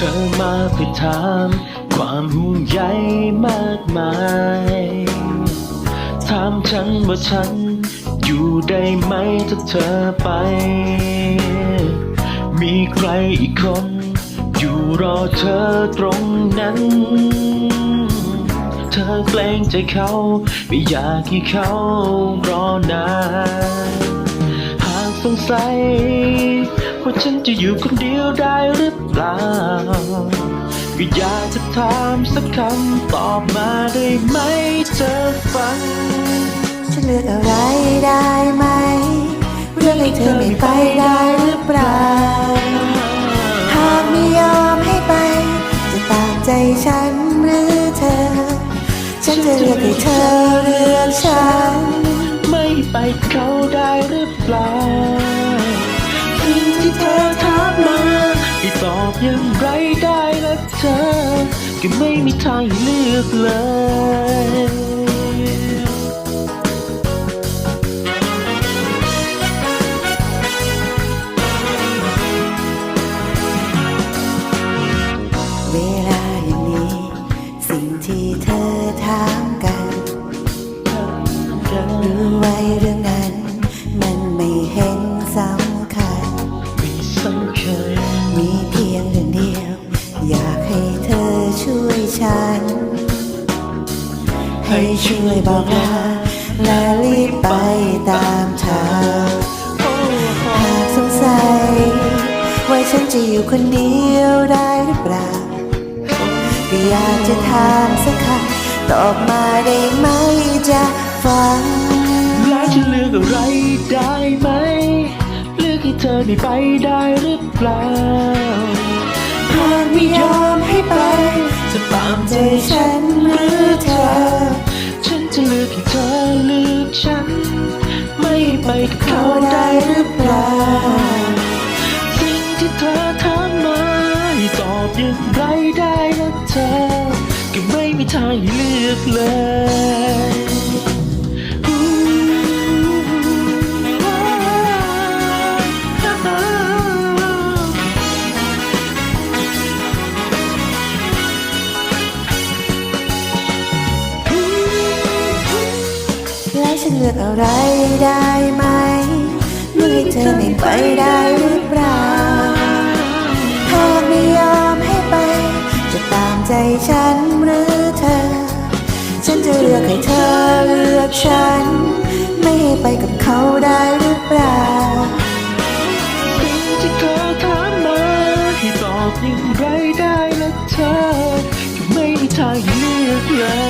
มาเพื่อถามความห่วงใยมากมาย ถามฉันว่าฉันอยู่ได้ไหมถ้าเธอไป มีใครอีกคน อยู่รอเธอตรงนั้น เธอเกรงใจเขาไม่อยากให้เขารอนาน หากสงสัย ว่าฉันจะอยู่คนเดียวได้หรือเปล่า ก็อยากจะถามสักคำตอบมาได้ไหมเธอฟัง ฉันเลือกอะไรได้ไหม เรื่องให้เธอไม่ไปได้หรือเปล่า หากไม่ยอมให้ไป จะตามใจฉันหรือเธอ ฉันจะเลือกให้เธอเลือกฉัน ไม่ไปกับเขาได้หรือเปล่า อย่างไรได้ละเธอ ก็ไม่มีทางเลือกเลยเวลาอย่างนี้สิ่งที่เธอถามกันรู้ไว้ ฉัน ให้ช่วยบอกลาและรีบไปตามทางโอ้โหากสงสัย ว่าฉันจะอยู่คนเดียวได้หรือเปล่าก็อยากจะถามสักคำตอบมาได้ไหมจะฟังแล้วจะเลือกอะไรได้ไหม เลือกให้เธอได้ไปได้หรือเปล่าหากไม่ยอมให้ ไปกับเขาได้หรือเปล่า สิ่งที่เธอถามมาตอบอย่างไรได้นะเธอ ก็ไม่มีทางเลือกเลย ลือกอะไรได้ไหมเลือกให้เธอไม่ไปได้หรือเปล่าหากไม่ยอมให้ไป จะตามใจฉันหรือเธอ ฉันจะเลือกให้เธอเลือกฉัน ไม่ให้ไปกับเขาได้หรือเปล่าสิ่งที่เธอถามมาให้ตอบอย่างไรได้ละเธอไม่ทางให้เลือกเลย